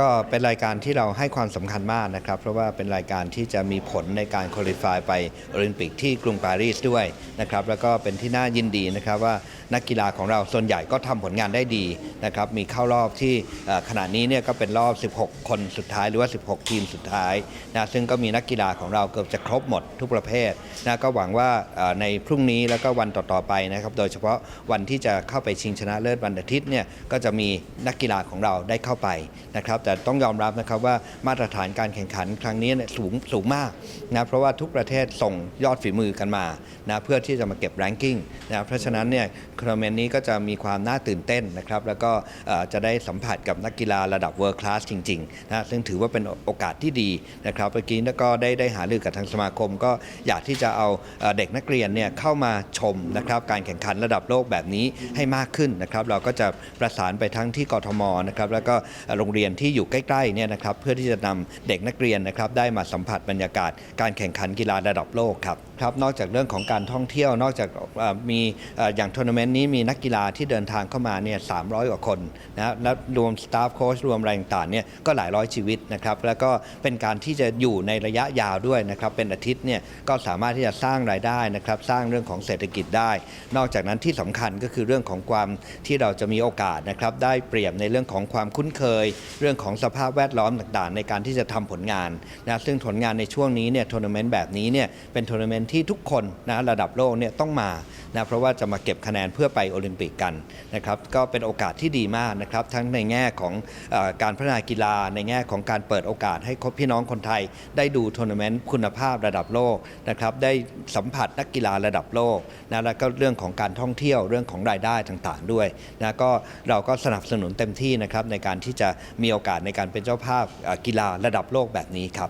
ก็เป็นรายการที่เราให้ความสำคัญมากนะครับ เพราะว่าเป็นรายการที่จะมีผลในการคุริฟายไปโอลิมปิกที่กรุงปารีสด้วยนะครับแล้วก็เป็นที่น่ายินดีนะครับว่านักกีฬาของเราส่วนใหญ่ก็ทำผลงานได้ดีนะครับมีเข้ารอบที่ขณะนี้เนี่ยก็เป็นรอบ 16 คนสุดท้ายหรือว่า 16 ทีมสุดท้ายนะซึ่งก็มีนักกีฬาของเราเกือบจะครบหมดทุกประเภทนะก็หวังว่าในพรุ่งนี้แล้วก็วันต่อๆไปนะครับโดยเฉพาะวันที่จะเข้าไปชิงชนะเลิศวันอาทิตย์เนี่ยก็จะมีนักกีฬาของเราได้เข้าไปนะครับแต่ต้องยอมรับนะครับว่ามาตรฐานการแข่งขันครั้งนี้เนี่ยสูงสูงมากนะเพราะว่าทุกประเทศส่งยอดฝีมือกันมานะเพื่อที่จะมาเก็บแรงกิ้งนะเพราะฉะนั้นเนี่ยทัวร์นาเมนต์นี้ก็จะมีความน่าตื่นเต้นนะครับแล้วก็จะได้สัมผัสกับนักกีฬาระดับเวิร์คลาสจริงๆนะซึ่งถือว่าเป็นโอกาสที่ดีนะครับเมื่อกี้ก็ได้ได้หารือกับทางสมาคม ก็อยากที่จะเอาเอ่อเด็กนักเรียนเนี่ยเข้ามาชมนะครับการแข่งขันระดับโลกแบบนี้ให้มากขึ้นนะครับเราก็จะประสานไปทั้งที่กทมนะครับแล้วก็โรงเรียนที่อยู่ใกล้ๆเนี่ยนะครับเพื่อที่จะนำเด็กนักเรียนนะครับได้มาสัมผัสบรรยากาศการแข่งขันกีฬาระดับโลกครับครับนอกจากเรื่องของการท่องเที่ยวนอกจากมีอย่างทัวร์นาเมนต์นี้มีนักกีฬาที่เดินทางเข้ามาเนี่ย300กว่าคนนะและรวมสตาฟโค้ชรวมอะไรต่างเนี่ยก็หลายร้อยชีวิตนะครับแล้วก็เป็นการที่จะอยู่ในระยะยาวด้วยนะครับเป็นอาทิตย์เนี่ยก็สามารถที่จะสร้างรายได้นะครับสร้างเรื่องของเศรษฐกิจได้ นอกจากนั้นที่สำคัญก็คือเรื่องของความที่เราจะมีโอกาสนะครับได้เปรียบในเรื่องของความคุ้นเคย เรื่องของสภาพแวดล้อมต่างๆ ในการที่จะทำผลงานนะซึ่งผลงานในช่วงนี้เนี่ยทัวร์นาเมนต์แบบนี้เนี่ยเป็นทัวร์นาเมนต์ที่ทุกคนนะระดับโลกเนี่ยต้องมานะเพราะว่าจะมาเก็บคะแนนเพื่อไปโอลิมปิกกันนะครับก็เป็นโอกาสที่ดีมากนะครับทั้งในแง่ของอการพัฒนากีฬาในแง่ของการเปิดโอกาสให้พี่น้องคนไทย ได้ดูทัวร์นาเมนต์คุณภาพระดับโลกนะครับได้สัมผัสนักกีฬาระดับโลกนะแล้วก็เรื่องของการท่องเที่ยวเรื่องของรายได้ต่างๆด้วยนะก็เราก็สนับสนุนเต็มที่นะครับในการที่จะมีโอกาสในการเป็นเจ้าภาพกีฬาระดับโลกแบบนี้ครับ